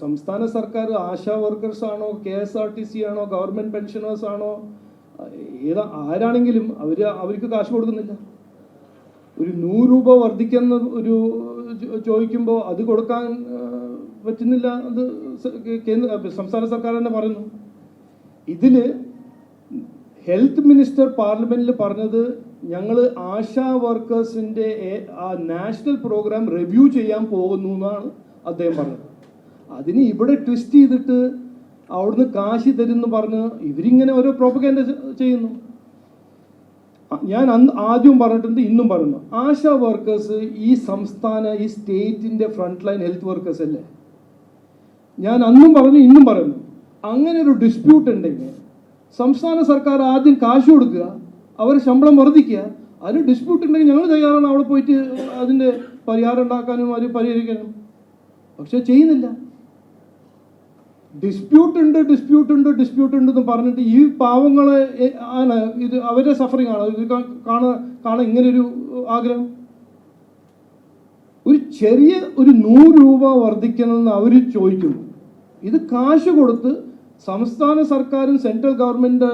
സംസ്ഥാന സർക്കാർ ആശാ വർക്കേഴ്സ് ആണോ K S R T C ആണോ ഗവൺമെന്റ് പെൻഷനേഴ്സ് ആണോ ഏതാ ആരാണെങ്കിലും അവർ അവർക്ക് കാശ് കൊടുക്കുന്നില്ല. ഒരു നൂറ് രൂപ വർദ്ധിക്കുന്ന ഒരു ചോദിക്കുമ്പോൾ അത് കൊടുക്കാൻ പറ്റുന്നില്ല അത് കേന്ദ്ര സംസ്ഥാന സർക്കാർ തന്നെ പറയുന്നു. ഇതിൽ ഹെൽത്ത് മിനിസ്റ്റർ പാർലമെന്റിൽ പറഞ്ഞത് ഞങ്ങൾ ആശാ വർക്കേഴ്സിന്റെ ആ നാഷണൽ പ്രോഗ്രാം റിവ്യൂ ചെയ്യാൻ പോകുന്നു എന്നാണ് അദ്ദേഹം പറഞ്ഞത്. അതിന് ഇവിടെ ട്വിസ്റ്റ് ചെയ്തിട്ട് അവിടുന്ന് കാശി തരുന്നു പറഞ്ഞ് ഇവരിങ്ങനെ ഓരോ പ്രോപ്പഗൻഡ ചെയ്യുന്നു. ഞാൻ അന്ന് ആദ്യവും പറഞ്ഞിട്ടുണ്ട് ഇന്നും പറയുന്നു. ആശാ വർക്കേഴ്സ് ഈ സംസ്ഥാന ഈ സ്റ്റേറ്റിന്റെ ഫ്രണ്ട് ലൈൻ ഹെൽത്ത് വർക്കേഴ്സ് അല്ലേ? ഞാൻ അന്നും പറഞ്ഞു ഇന്നും പറയുന്നു. അങ്ങനെ ഒരു ഡിസ്പ്യൂട്ട് ഉണ്ടെങ്കിൽ സംസ്ഥാന സർക്കാർ ആദ്യം കാശ് കൊടുക്കുക അവർ ശമ്പളം വർദ്ധിക്കുക. അതിന് ഡിസ്പ്യൂട്ട് ഉണ്ടെങ്കിൽ ഞങ്ങൾ തയ്യാറാണ് അവിടെ പോയിട്ട് അതിന്റെ പരിഹാരം ഉണ്ടാക്കാനും അവർ പരിഹരിക്കാനും. പക്ഷെ ചെയ്യുന്നില്ല. ഡിസ്പ്യൂട്ട് ഉണ്ട് ഡിസ്പ്യൂട്ട് ഉണ്ട് ഡിസ്പ്യൂട്ട് ഉണ്ട് എന്ന് പറഞ്ഞിട്ട് ഈ പാവങ്ങളെ ആണ് ഇത് അവരെ സഫറിങ് ആണ്. ഇത് കാണാൻ കാണാൻ ഇങ്ങനൊരു ആഗ്രഹം? ഒരു ചെറിയ ഒരു നൂറ് രൂപ വർദ്ധിക്കണമെന്ന് അവർ ചോദിക്കുന്നു. ഇത് കാശ് കൊടുത്ത് സംസ്ഥാന സർക്കാരും സെൻട്രൽ ഗവൺമെന്റ്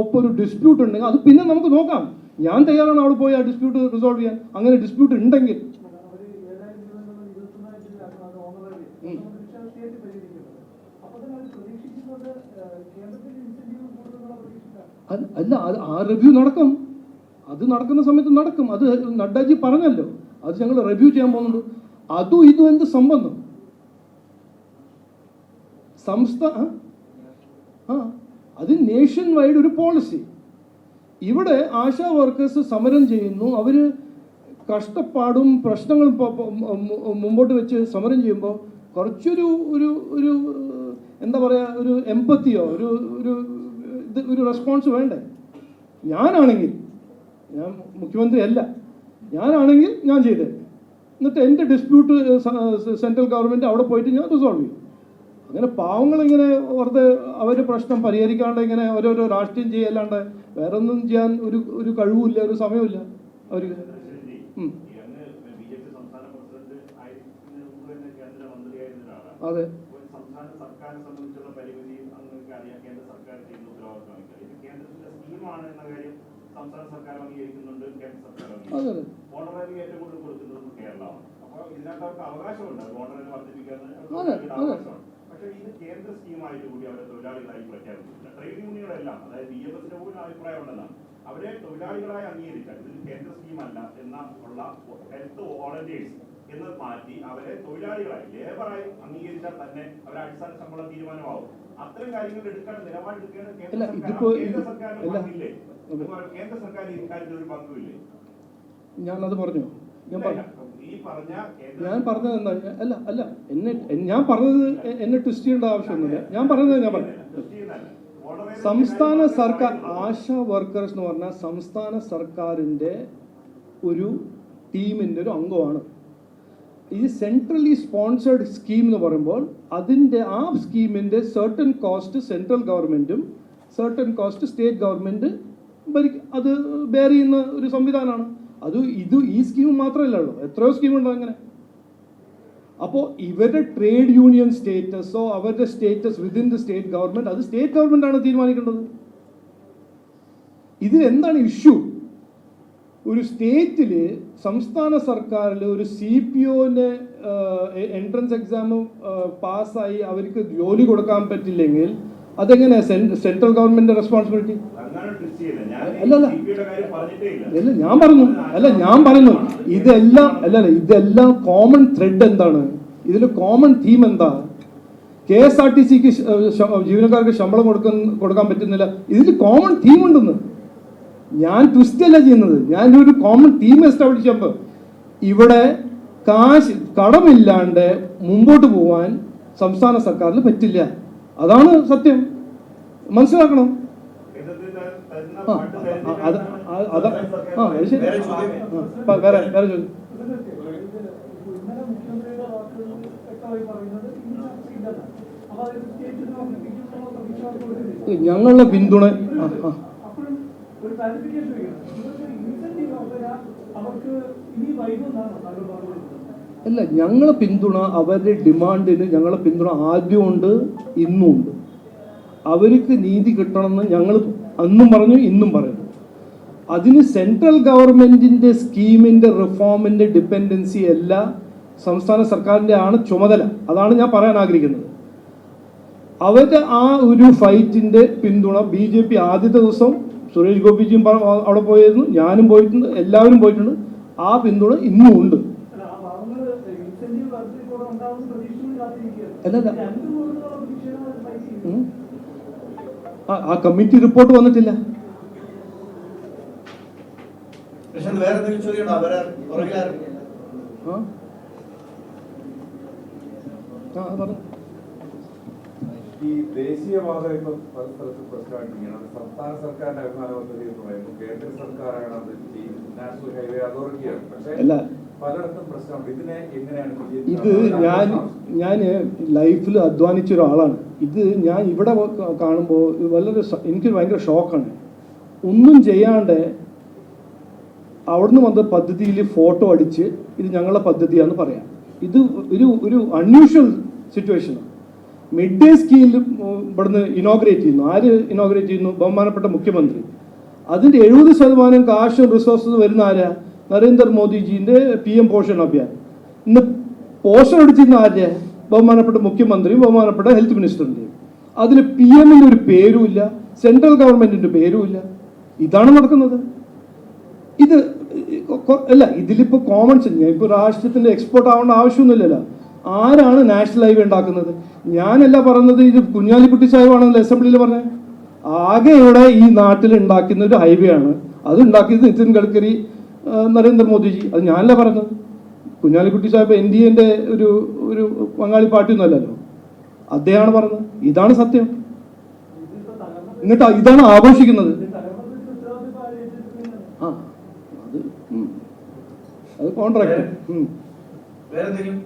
ഒപ്പം ഒരു ഡിസ്പ്യൂട്ട് ഉണ്ടെങ്കിൽ അത് പിന്നെ നമുക്ക് നോക്കാം. ഞാൻ തയ്യാറാണ് അവിടെ പോയി ആ ഡിസ്പ്യൂട്ട് റിസോൾവ് ചെയ്യാൻ. അങ്ങനെ ഡിസ്പ്യൂട്ട് ഉണ്ടെങ്കിൽ അല്ല അത് ആ റിവ്യൂ നടക്കും. അത് നടക്കുന്ന സമയത്ത് നടക്കും. അത് നഡ്ഡാജി പറഞ്ഞല്ലോ. അത് ഞങ്ങൾ റിവ്യൂ ചെയ്യാൻ പോകുന്നുണ്ട്. അതും ഇതും എന്ത് സംബന്ധം? സംസ്ഥാന ആ? അത് നേഷൻ വൈഡ് ഒരു പോളിസി ഇവിടെ ആശാ വർക്കേഴ്സ് സമരം ചെയ്യുന്നു. അവർ കഷ്ടപ്പാടും പ്രശ്നങ്ങളും മുമ്പോട്ട് വെച്ച് സമരം ചെയ്യുമ്പോൾ കുറച്ചൊരു ഒരു ഒരു എന്താ പറയുക ഒരു എമ്പത്തിയോ ഒരു ഒരു ഇത് ഒരു റെസ്പോൺസ് വേണ്ടേ? ഞാനാണെങ്കിൽ ഞാൻ മുഖ്യമന്ത്രി അല്ല ഞാനാണെങ്കിൽ ഞാൻ ചെയ്തേ. എന്നിട്ട് എന്റെ ഡിസ്പ്യൂട്ട് സെൻട്രൽ ഗവൺമെന്റ് അവിടെ പോയിട്ട് ഞാൻ റിസോൾവ് ചെയ്യും. അങ്ങനെ പാവങ്ങൾ ഇങ്ങനെ വെറുതെ അവരുടെ പ്രശ്നം പരിഹരിക്കാണ്ട് ഇങ്ങനെ ഓരോരോ രാഷ്ട്രീയം ചെയ്യല്ലാണ്ട് വേറെ ഒന്നും ചെയ്യാൻ ഒരു ഒരു കഴിവുമില്ല ഒരു സമയമില്ല അവർക്ക്. ഉം. ഈ അങ്ങ് ബിജെപി സംസ്ഥാന പ്രസിഡന്റ് ആയിരിക്കുന്നതിന് മുമ്പ് തന്നെ കേന്ദ്രമന്ത്രിയായിരുന്ന ഒരാളാണ്. അതെ അപ്പോൾ സംസ്ഥാന സർക്കാരിനെ സംബന്ധിച്ചുള്ള പരിമിതി അങ്ങനെയൊക്കെ കേന്ദ്ര സർക്കാർ ചെയ്യുന്ന ഉത്തരവാദിത്തമാണ്. ഇത് കേന്ദ്രത്തിന്റെ സ്കീമാണ് എന്ന കാര്യം സംസ്ഥാന സർക്കാർ അംഗീകരിക്കുന്നുണ്ട് കേന്ദ്ര സർക്കാർ ഓണററി ഏറ്റവും കൂടുതൽ കൊടുക്കുന്നത് കേരളമാണ്. അപ്പോൾ ഇതിനകത്ത് അവർക്ക് അവകാശമുണ്ട് ഓണററി വർദ്ധിപ്പിക്കാൻ അവകാശമാണ്. പക്ഷേ ഇത് കേന്ദ്ര സ്കീമായിട്ട് കൂടി അവരെ തൊഴിലാളികളായി പ്രഖ്യാപിച്ചിട്ടില്ല ട്രേഡ് യൂണിയനുകളെല്ലാം അതായത് ബി എഫ് എസിന്റെ പോലും അഭിപ്രായം ഉണ്ടെന്നാണ്. അവരെ തൊഴിലാളികളായി അംഗീകരിക്കാൻ ഇത് കേന്ദ്ര സ്കീമല്ല എന്ന ഉള്ള ഹെൽത്ത് വോളണ്ടിയേഴ്സ് എന്ന് മാറ്റി അവരെ തൊഴിലാളികളായി ലേബറായി അംഗീകരിച്ചാൽ തന്നെ അവരെ അടിസ്ഥാന ശമ്പള തീരുമാനമാവും. അത്തരം കാര്യങ്ങൾ എടുക്കാൻ നിലപാടെടുക്കേണ്ട കേന്ദ്ര സർക്കാർ കേന്ദ്ര സർക്കാരിന് പങ്കില്ലേ? കേന്ദ്ര സർക്കാർ ഈ കാര്യത്തിൽ ഒരു പങ്കുമില്ലേ? ഞാനത് പറഞ്ഞു. ഞാൻ ഞാൻ പറഞ്ഞത് എന്താ? അല്ല അല്ല. എന്നെ ഞാൻ പറഞ്ഞത് എന്നെ ട്വിസ്റ്റ് ചെയ്യേണ്ട ആവശ്യമൊന്നുമില്ല. ഞാൻ പറഞ്ഞത് ഞാൻ പറഞ്ഞു സംസ്ഥാന സർക്കാർ ആശ വർക്കേഴ്സ് എന്ന് പറഞ്ഞാൽ സംസ്ഥാന സർക്കാരിന്റെ ഒരു ടീമിന്റെ ഒരു അംഗമാണ്. ഈ സെൻട്രലി സ്പോൺസേഡ് സ്കീം എന്ന് പറയുമ്പോൾ അതിന്റെ ആ സ്കീമിന്റെ സെർട്ടൺ കോസ്റ്റ് സെൻട്രൽ ഗവൺമെന്റും സെർട്ടൺ കോസ്റ്റ് സ്റ്റേറ്റ് ഗവൺമെന്റ് അത് ബെയർ ചെയ്യുന്ന ഒരു സംവിധാനമാണ്. അത് ഇത് ഈ സ്കീം മാത്രമല്ലല്ലോ എത്രയോ സ്കീമുണ്ടോ അങ്ങനെ. അപ്പോൾ ഇവരുടെ ട്രേഡ് യൂണിയൻ സ്റ്റേറ്റസോ അവരുടെ status within the state government അത് സ്റ്റേറ്റ് ഗവൺമെന്റ് ആണ് തീരുമാനിക്കേണ്ടത്. ഇതിൽ എന്താണ് ഇഷ്യൂ ഒരു സ്റ്റേറ്റിൽ സംസ്ഥാന സർക്കാരിൽ ഒരു സി പി ഒന്റെ എൻട്രൻസ് എക്സാം പാസ്സായി അവർക്ക് ജോലി കൊടുക്കാൻ പറ്റില്ലെങ്കിൽ അതെങ്ങനെ സെൻട്രൽ ഗവൺമെന്റ് റെസ്പോൺസിബിലിറ്റി അല്ലല്ല അല്ല, ഞാൻ പറഞ്ഞു. അല്ല ഞാൻ പറയുന്നു. ഇതെല്ലാം അല്ല അല്ല ഇതെല്ലാം കോമൺ ത്രെഡ് എന്താണ്? ഇതിൽ കോമൺ തീം എന്താ? കെ എസ് ആർ ടി സിക്ക് ജീവനക്കാർക്ക് ശമ്പളം കൊടുക്കാൻ കൊടുക്കാൻ പറ്റുന്നില്ല. ഇതിൽ കോമൺ തീം ഉണ്ടെന്ന്. ഞാൻ ട്വിസ്റ്റ് അല്ല ചെയ്യുന്നത്. ഞാൻ ഒരു കോമൺ ടീം എസ്റ്റാബ്ലിഷ് ചെയ്യുമ്പോൾ ഇവിടെ കാശ് കടമില്ലാണ്ട് മുമ്പോട്ട് പോവാൻ സംസ്ഥാന സർക്കാരിന് പറ്റില്ല. അതാണ് സത്യം. മനസ്സിലാക്കണം? അത് ആ, അത് ആ ശരി. വേറെ ആ, വേറെ വേറെ ചോദ്യം. ഞങ്ങളുടെ പിന്തുണ ആ, ആ. ഒരു ക്ലാരിഫിക്കേഷൻ ഇൻസെന്റീവ് അവർക്ക് ഇനി വൈകുമെന്നാണ് അല്ല ഞങ്ങളെ പിന്തുണ അവരുടെ ഡിമാൻഡിന് ഞങ്ങളെ പിന്തുണ ആദ്യമുണ്ട് ഇന്നും ഉണ്ട് അവർക്ക് നീതി കിട്ടണമെന്ന് ഞങ്ങൾ അന്നും പറഞ്ഞു ഇന്നും പറയുന്നു. അതിന് സെൻട്രൽ ഗവൺമെന്റിന്റെ സ്കീമിന്റെ റിഫോമിന്റെ ഡിപ്പെൻഡൻസി അല്ല സംസ്ഥാന സർക്കാരിന്റെ ആണ് ചുമതല. അതാണ് ഞാൻ പറയാൻ ആഗ്രഹിക്കുന്നത്. അവരുടെ ആ ഒരു ഫൈറ്റിന്റെ പിന്തുണ ബി ജെ പി ആദ്യത്തെ ദിവസം സുരേഷ് ഗോപിജിയും അവിടെ പോയിരുന്നു. ഞാനും പോയിട്ടുണ്ട്. എല്ലാവരും പോയിട്ടുണ്ട്. ആ പിന്തുണ ഇന്നും ഉണ്ട്. ആ. അല്ലല്ല. കമ്മിറ്റി റിപ്പോർട്ട് വന്നിട്ടില്ല. ആ. പറഞ്ഞു ഈ ദേശീയപാത ഇപ്പൊ പല സ്ഥലത്തും പ്രശ്നമായിട്ടിരിക്കുകയാണ്. അത് സംസ്ഥാന സർക്കാരിന്റെ അഭിമാന പദ്ധതി എന്ന് പറയുമ്പോൾ കേന്ദ്ര സർക്കാരാണ് അത് ഈ നാഷണൽ ഹൈവേ അതോറിറ്റിയാണ്. പക്ഷേ അല്ല. പലയിടത്തും പ്രശ്നമുണ്ട്. ഇതിനെ എങ്ങനെയാണ് ഇത് ഞാൻ ഞാൻ ലൈഫിൽ അധ്വാനിച്ച ഒരാളാണ്. ഇത് ഞാൻ ഇവിടെ കാണുമ്പോൾ വളരെ എനിക്ക് ഭയങ്കര ഷോക്കാണ്. ഒന്നും ചെയ്യാണ്ട് അവിടുന്ന് വന്ന പദ്ധതിയിൽ ഫോട്ടോ അടിച്ച് ഇത് ഞങ്ങളുടെ പദ്ധതിയാണെന്ന് പറയാം. ഇത് ഒരു ഒരു അൺയൂഷ്വൽ സിറ്റുവേഷനാണ് മിഡ് ഡേ സ്കീം ഇവിടുന്ന് ഇനോഗ്രേറ്റ് ചെയ്യുന്നു. ആര് ഇനോഗ്രേറ്റ് ചെയ്യുന്നു? ബഹുമാനപ്പെട്ട മുഖ്യമന്ത്രി. അതിന്റെ എഴുപത് ശതമാനം കാശും റിസോഴ്സസ് വരുന്ന ആരാ? നരേന്ദ്രമോദിജീന്റെ പി എം പോഷൺ അഭിയാൻ. ഇന്ന് പോഷൻ അടിച്ചിരുന്ന ആരുടെ ബഹുമാനപ്പെട്ട മുഖ്യമന്ത്രിയും ബഹുമാനപ്പെട്ട ഹെൽത്ത് മിനിസ്റ്ററിന്റെയും അതിൽ പി എമ്മിന്റെ ഒരു പേരുമില്ല സെൻട്രൽ ഗവൺമെന്റിന്റെ പേരുമില്ല ഇതാണ് നടക്കുന്നത്. ഇത് അല്ല ഇതിലിപ്പോൾ കോമൺ സെൻസ് ഇപ്പോൾ രാഷ്ട്രത്തിന്റെ എക്സ്പോർട്ട് ആവേണ്ട ആവശ്യമൊന്നുമില്ലല്ലോ. ആരാണ് നാഷണൽ ഹൈവേ ഉണ്ടാക്കുന്നത്? ഞാനല്ല പറഞ്ഞത് ഇത് കുഞ്ഞാലിക്കുട്ടി സാഹിബാണെന്നല്ലോ അസംബ്ലിയിൽ പറഞ്ഞത് ആകെ ഇവിടെ ഈ നാട്ടിൽ ഉണ്ടാക്കുന്ന ഒരു ഹൈവേ ആണ്. അത് ഉണ്ടാക്കിയത് നിതിൻ ഗഡ്കരി നരേന്ദ്രമോദിജി. അത് ഞാനല്ല പറഞ്ഞത്. കുഞ്ഞാലിക്കുട്ടി സാഹിബ് എൻ ഡി എന്റെ ഒരു ഒരു പങ്കാളി പാർട്ടി അല്ലല്ലോ അദ്ദേഹമാണ് പറഞ്ഞത്. ഇതാണ് സത്യം. എന്നിട്ട് ഇതാണ് ആഘോഷിക്കുന്നത്. ആ അത് അത് കോൺട്രാക്ട് വേറെ എന്തെങ്കിലും